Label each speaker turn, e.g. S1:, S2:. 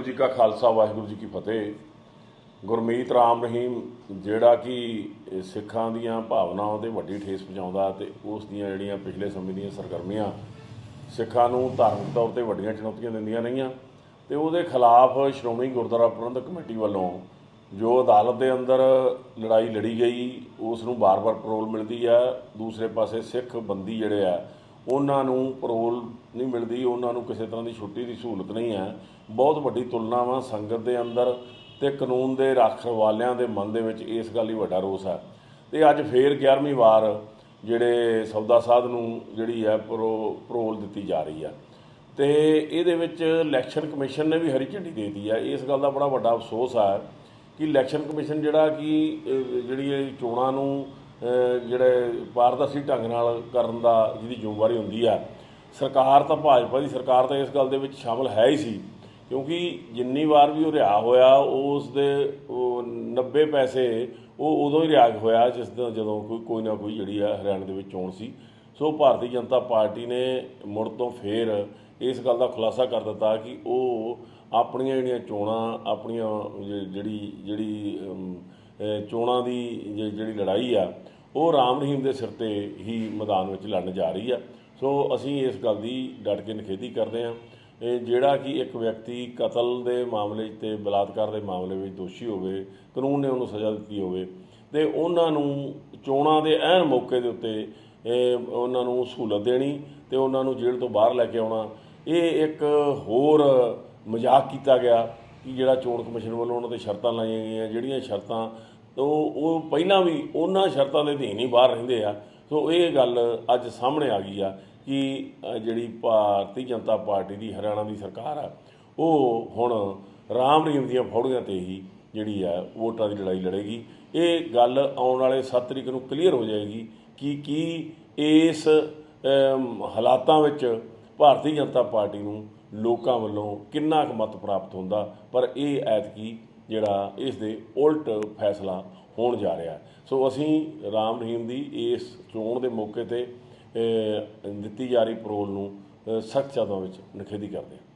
S1: ਵਾਹਿਗੁਰੂ ਜੀ ਕਾ ਖਾਲਸਾ, ਵਾਹਿਗੁਰੂ ਜੀ ਕੀ ਫਤਿਹ। ਗੁਰਮੀਤ ਰਾਮ ਰਹੀਮ, ਜਿਹੜਾ ਕਿ ਸਿੱਖਾਂ ਦੀਆਂ ਭਾਵਨਾਵਾਂ ਤੇ ਵੱਡੀ ਠੇਸ ਪਹੁੰਚਾਉਂਦਾ ਤੇ ਉਸ ਦੀਆਂ ਜਿਹੜੀਆਂ ਪਿਛਲੇ ਸਮੇਂ ਦੀਆਂ ਸਰਗਰਮੀਆਂ ਸਿੱਖਾਂ ਨੂੰ ਧਾਰਮਿਕ ਤੌਰ ਤੇ ਵੱਡੀਆਂ ਚੁਣੌਤੀਆਂ ਦਿੰਦੀਆਂ ਰਹੀਆਂ ਤੇ ਉਹਦੇ ਖਿਲਾਫ ਸ਼੍ਰੋਮਣੀ ਗੁਰਦੁਆਰਾ ਪ੍ਰਬੰਧਕ ਕਮੇਟੀ ਵੱਲੋਂ ਜੋ ਅਦਾਲਤ ਦੇ ਅੰਦਰ ਲੜਾਈ ਲੜੀ ਗਈ, ਉਸ ਨੂੰ ਬਾਰ-ਬਾਰ ਪਰੋਲ ਮਿਲਦੀ ਆ। ਦੂਸਰੇ ਪਾਸੇ ਸਿੱਖ ਬੰਦੀ ਜਿਹੜੇ ਆ ਉਹਨਾਂ ਨੂੰ ਪਰੋਲ ਨਹੀਂ ਮਿਲਦੀ, ਉਹਨਾਂ ਨੂੰ ਕਿਸੇ ਤਰ੍ਹਾਂ ਦੀ ਛੁੱਟੀ ਦੀ ਸਹੂਲਤ ਨਹੀਂ ਹੈ। ਬਹੁਤ ਵੱਡੀ ਤੁਲਨਾ ਵਾ ਸੰਗਤ ਦੇ ਅੰਦਰ ਤੇ ਕਾਨੂੰਨ ਦੇ ਰਖਵਾਲਿਆਂ ਦੇ ਮਨ ਦੇ ਵਿੱਚ ਇਸ ਗੱਲ ਲਈ ਵੱਡਾ ਰੋਸ ਹੈ। ਤੇ ਅੱਜ ਫੇਰ 11ਵੀਂ ਵਾਰ ਜਿਹੜੇ ਸੌਦਾ ਸਾਧ ਨੂੰ ਜਿਹੜੀ ਹੈ ਪਰੋ ਪਰੋਲ ਦਿੱਤੀ ਜਾ ਰਹੀ ਹੈ। ਤੇ ਇਹਦੇ ਵਿੱਚ ਇਲੈਕਸ਼ਨ ਕਮਿਸ਼ਨ ਨੇ ਵੀ ਹਰੀ ਝੰਡੀ ਦੇ ਦਿੱਤੀ ਹੈ। ਇਸ ਗੱਲ ਦਾ ਬੜਾ ਵੱਡਾ ਅਫਸੋਸ ਹੈ ਕਿ ਇਲੈਕਸ਼ਨ ਕਮਿਸ਼ਨ ਜਿਹੜਾ ਕਿ ਜਿਹੜੀ ਇਹ ਚੋਣਾਂ ਨੂੰ ਜਿਹੜੇ ਪਾਰਦਰਸ਼ੀ ਢੰਗ ਨਾਲ ਕਰਨ ਦਾ ਜਿਹਦੀ ਜ਼ਿੰਮੇਵਾਰੀ ਹੁੰਦੀ ਆ, ਸਰਕਾਰ ਤਾਂ ਭਾਜਪਾ ਦੀ ਸਰਕਾਰ ਤਾਂ ਇਸ ਗੱਲ ਦੇ ਵਿੱਚ ਸ਼ਾਮਲ ਹੈ ਹੀ ਸੀ, ਕਿਉਂਕਿ ਜਿੰਨੀ ਵਾਰ ਵੀ ਉਹ ਰਿਹਾ ਹੋਇਆ, ਉਸ ਦੇ ਉਹ 90 ਪੈਸੇ ਉਹ ਉਦੋਂ ਹੀ ਰਿਹਾ ਹੋਇਆ, ਜਿਸ ਦਿਨ ਜਦੋਂ ਕੋਈ ਕੋਈ ਨਾ ਕੋਈ ਜਿਹੜੀ ਆ ਹਰਿਆਣਾ ਦੇ ਵਿੱਚ ਚੋਣ ਸੀ। ਸੋ ਭਾਰਤੀ ਜਨਤਾ ਪਾਰਟੀ ਨੇ ਮੁੜ ਤੋਂ ਫੇਰ ਇਸ ਗੱਲ ਦਾ ਖੁਲਾਸਾ ਕਰ ਦਿੱਤਾ ਕਿ ਉਹ ਆਪਣੀਆਂ ਜਿਹੜੀਆਂ ਚੋਣਾਂ, ਆਪਣੀਆਂ ਜਿਹੜੀ ਜਿਹੜੀ ਚੋਣਾਂ ਦੀ ਜਿਹੜੀ ਲੜਾਈ ਆ ਉਹ ਰਾਮ ਰਹੀਮ ਦੇ ਸਿਰ ਤੇ ਹੀ ਮੈਦਾਨ ਵਿੱਚ ਲੜਨ ਜਾ ਰਹੀ ਆ। ਸੋ ਅਸੀਂ ਇਸ ਗੱਲ ਦੀ ਡਟ ਕੇ ਨਿਖੇਧੀ ਕਰਦੇ ਹਾਂ। ਇਹ ਜਿਹੜਾ ਕਿ ਇੱਕ ਵਿਅਕਤੀ ਕਤਲ ਦੇ ਮਾਮਲੇ 'ਚ ਤੇ ਬਲਾਤਕਾਰ ਦੇ ਮਾਮਲੇ ਵਿੱਚ ਦੋਸ਼ੀ ਹੋਵੇ, ਕਾਨੂੰਨ ਨੇ ਉਹਨੂੰ ਸਜ਼ਾ ਦਿੱਤੀ ਹੋਵੇ ਤੇ ਉਹਨਾਂ ਨੂੰ ਚੋਣਾਂ ਦੇ ਐਨ ਮੌਕੇ ਦੇ ਉੱਤੇ ਉਹਨਾਂ ਨੂੰ ਸਹੂਲਤ ਦੇਣੀ ਤੇ ਉਹਨਾਂ ਨੂੰ ਜੇਲ੍ਹ ਤੋਂ ਬਾਹਰ ਲੈ ਕੇ ਆਉਣਾ। ਇਹ ਇੱਕ ਹੋਰ ਮਜ਼ਾਕ ਕੀਤਾ ਗਿਆ ਕਿ ਜਿਹੜਾ ਚੋਣ ਕਮਿਸ਼ਨ ਵੱਲੋਂ ਉਹਨਾਂ ਤੇ ਸ਼ਰਤਾਂ ਲਾਈਆਂ ਗਈਆਂ, ਜਿਹੜੀਆਂ ਸ਼ਰਤਾਂ ਉਹ ਉਹ ਪਹਿਲਾਂ ਵੀ ਉਹਨਾਂ ਸ਼ਰਤਾਂ ਦੇ ਅਧੀਨ ਹੀ ਬਾਹਰ ਰਹਿੰਦੇ ਆ। ਸੋ ਇਹ ਗੱਲ ਅੱਜ ਸਾਹਮਣੇ ਆ ਗਈ ਆ ਕਿ ਜਿਹੜੀ ਭਾਰਤੀ ਜਨਤਾ ਪਾਰਟੀ ਦੀ ਹਰਿਆਣਾ ਦੀ ਸਰਕਾਰ ਆ, ਉਹ ਹੁਣ ਰਾਮ ਰਹੀਮ ਦੀਆਂ ਫੌੜੀਆਂ ਤੇ ਹੀ ਜਿਹੜੀ ਆ ਵੋਟਾਂ ਦੀ ਲੜਾਈ ਲੜੇਗੀ। ਇਹ ਗੱਲ ਆਉਣ ਵਾਲੇ 7 ਤਰੀਕ ਨੂੰ ਕਲੀਅਰ ਹੋ ਜਾਏਗੀ ਕਿ ਕੀ ਇਸ ਹਾਲਾਤਾਂ ਵਿੱਚ ਭਾਰਤੀ ਜਨਤਾ ਪਾਰਟੀ ਨੂੰ ਲੋਕਾਂ ਵੱਲੋਂ ਕਿੰਨਾ ਕੁ ਮਤ ਪ੍ਰਾਪਤ ਹੁੰਦਾ। ਪਰ ਇਹ ਐਤਕੀ ਜਿਹੜਾ ਇਸ ਦੇ ਉਲਟ ਫੈਸਲਾ ਹੋਣ ਜਾ ਰਿਹਾ ਸੋ ਅਸੀਂ ਰਾਮ ਰਹੀਮ ਦੀ ਇਸ ਚੋਣ ਦੇ ਮੌਕੇ ਤੇ ਦਿੱਤੀ ਜਾ ਰਹੀ ਪਰੋਲ ਨੂੰ ਸਖਤ ਸ਼ਬਦਾਂ ਵਿੱਚ ਨਿਖੇਧੀ ਕਰਦੇ ਹਾਂ।